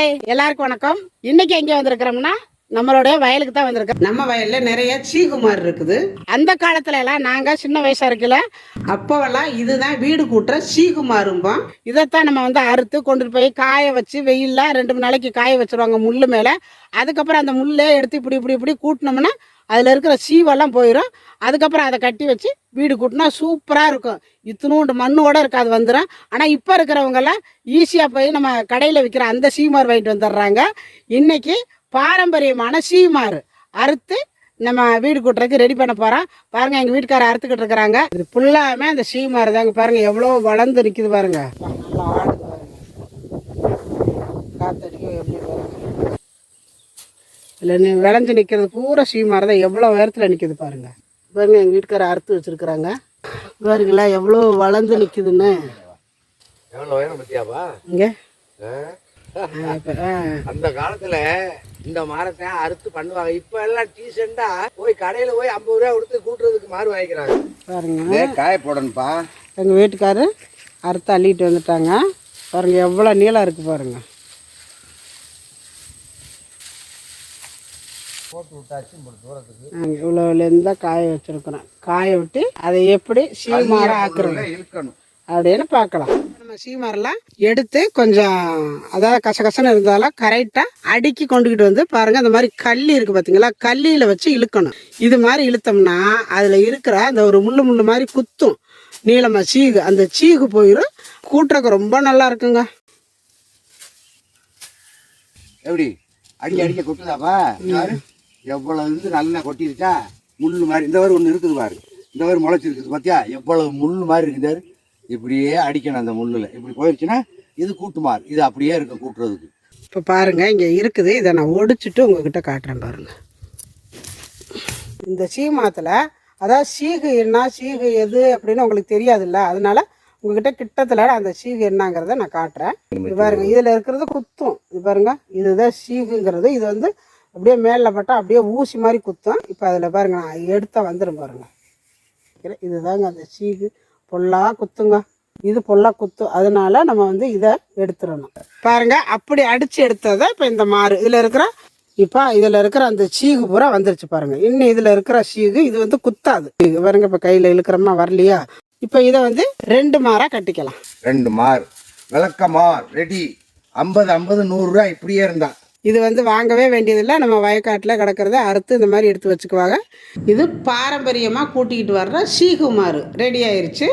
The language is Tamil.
ஹாய் எல்லாருக்கும் வணக்கம். இன்னைக்கு எங்க வந்திருக்கிறோம்னா நம்மளுடைய வயலுக்கு தான் வந்திருக்கோம். நம்ம வயல்ல நிறைய சீகுமார் இருக்குது. அந்த காலத்துல எல்லாம் நாங்க சின்ன வயசா இருக்கல. அப்போவெல்லாம் இதுதான் வீடு கூட்டுற சீகுமாரும்போம் இதைத்தான் நம்ம வந்து அறுத்து கொண்டு போய் காய வச்சு வெயில்ல ரெண்டு மூணு நாளைக்கு காய வச்சிருவாங்க முள்ளு மேல. அதுக்கப்புறம் அந்த முள்ளே எடுத்து இப்படி இப்படி இப்படி கூட்டினோம்னா அதில் இருக்கிற சீவெல்லாம் போயிடும் அதுக்கப்புறம் அதை கட்டி வச்சு வீடு கூட்டினா சூப்பராக இருக்கும். இத்தினூண்டு மண்ணோட இருக்காது வந்துடும் ஆனால் இப்போ இருக்கிறவங்கெல்லாம் ஈஸியாக போய் நம்ம கடையில் விற்கிற அந்த சீமார் வாங்கிட்டு வந்துடுறாங்க. இன்றைக்கி பாரம்பரியமான சீமார் அறுத்து நம்ம வீடு கூட்டுறதுக்கு ரெடி பண்ண போகிறோம் பாருங்கள் எங்கள் வீட்டுக்காரர் அறுத்துக்கிட்டு இருக்கிறாங்க. இது ஃபுல்லாமே அந்த சீமார் தாங்க. பாருங்கள் எவ்வளோ வளர்ந்து நிற்கிது பாருங்க. நல்லா ஆடுது காத்தடிக்கும் எப்படி இல்லை நீ விளைஞ்சு நிற்கிறது பூரா சீமார் தான் எவ்வளோ உயரத்தில் நிற்கிது பாருங்க. பாருங்க எங்கள் வீட்டுக்காரர் அறுத்து வச்சிருக்கிறாங்க. பாருங்களா எவ்வளோ வளர்ந்து நிற்கிதுன்னு எவ்வளவு உயரம் பத்தியாப்பா? இங்கே. அந்த காலத்துல இந்த மரத்தை அறுத்து பண்ணுவாங்க. இப்ப எல்லாம் டீசெண்டா போய் கடையில போய் ஐம்பது ரூபா கொடுத்து கூட்டுறதுக்கு மாறு வாங்கிக்கிறாங்க. பாருங்க. காய போடணும்ப்பா. எங்கள் வீட்டுக்காரர் அறுத்து அள்ளிட்டு வந்துட்டாங்க. பாருங்க எவ்வளோ நீளம் இருக்கு பாருங்க. போட்டு விட்டாச்சு தூரத்துக்கு. நாங்கள் இவ்வளோ தான் காய வச்சிருக்கிறோம். காய விட்டு அதை எப்படி சீமார ஆக்குறது? இழுக்கணும். அப்படின்னு பார்க்கலாம். நம்ம சீமாரெல்லாம் எடுத்து கொஞ்சம் அதாவது கசகசன்னு இருந்தாலும் கரெக்டாக அடுக்கி கொண்டுக்கிட்டு வந்து பாருங்க அந்த மாதிரி கல்லி இருக்கு பார்த்தீங்களா கல்லியில் வச்சு இழுக்கணும். இது மாதிரி இழுத்தோம்னா அதில் இருக்கிற அந்த ஒரு முள்ளு முள்ளு மாதிரி குத்தும். நீளமாக சீகு அந்த சீகு போயிடும் கூட்டுறக்கு ரொம்ப நல்லா இருக்குங்க. எப்படி? அடிக்க அடிக்க கொட்டுதாப்பா? எவ்வளவு இருந்து நல்லா கொட்டிருச்சா? முள்ளு மாதிரி. இந்த மாதிரி ஒன்று இருக்குது பாரு. இந்த மாதிரி முளைச்சிருக்குது பார்த்தியா எவ்வளவு முள்ளு மாதிரி இருக்குது இப்படியே அடிக்கணும் அந்த முள்ளில். இப்படி போயிருச்சுன்னா இது கூட்டுமாறு இது அப்படியே இருக்கும் கூட்டுறதுக்கு. இப்போ பாருங்க இங்கே இருக்குது. இதை நான் ஒடிச்சிட்டு உங்ககிட்ட காட்டுறேன் பாருங்கள் இந்த சீமாத்தில் அதாவது சீகு என்ன சீகு எது அப்படின்னு உங்களுக்கு தெரியாதுல்ல? அதனால உங்ககிட்ட கிட்டத்தில் அந்த சீகு என்னங்கிறத நான் காட்டுறேன். இது பாருங்க இதில் இருக்கிறது குத்தும். இது பாருங்க இதுதான் சீகுங்கிறது. இது வந்து அப்படியே மேலே பட்டா அப்படியே ஊசி மாதிரி குத்தும். இப்போ அதில் பாருங்க நான் எடுத்தால் வந்துடும் பாருங்க. இதுதாங்க அந்த சீகு. பொல்லா குத்துங்க. இது பொல்லாக குத்தும் அதனால நம்ம வந்து இதை எடுத்துடணும். பாருங்க அப்படி அடித்து எடுத்ததை இப்போ இந்த மாறு. இதில் இருக்கிற இப்போ இதில் இருக்கிற அந்த சீகு பூரா வந்துருச்சு பாருங்க. இன்னும் இதில் இருக்கிற சீகு இது வந்து குத்தாது. இது பாருங்க இப்போ கையில் இழுக்கிறோமா வரலையா? இப்போ இதை வந்து ரெண்டு மாறா கட்டிக்கலாம். ரெண்டு மார் விளக்க மார் ரெடி. ஐம்பது ஐம்பது நூறுரூவா இப்படியே இருந்தால் இது வந்து வாங்கவே வேண்டியதில்லை. நம்ம வயக்காட்டில் கிடக்கிறத அறுத்து இந்த மாதிரி எடுத்து வச்சுக்குவாங்க. இது பாரம்பரியமாக கூட்டிக்கிட்டு வர்ற சீகுமாறு ரெடி ஆயிடுச்சு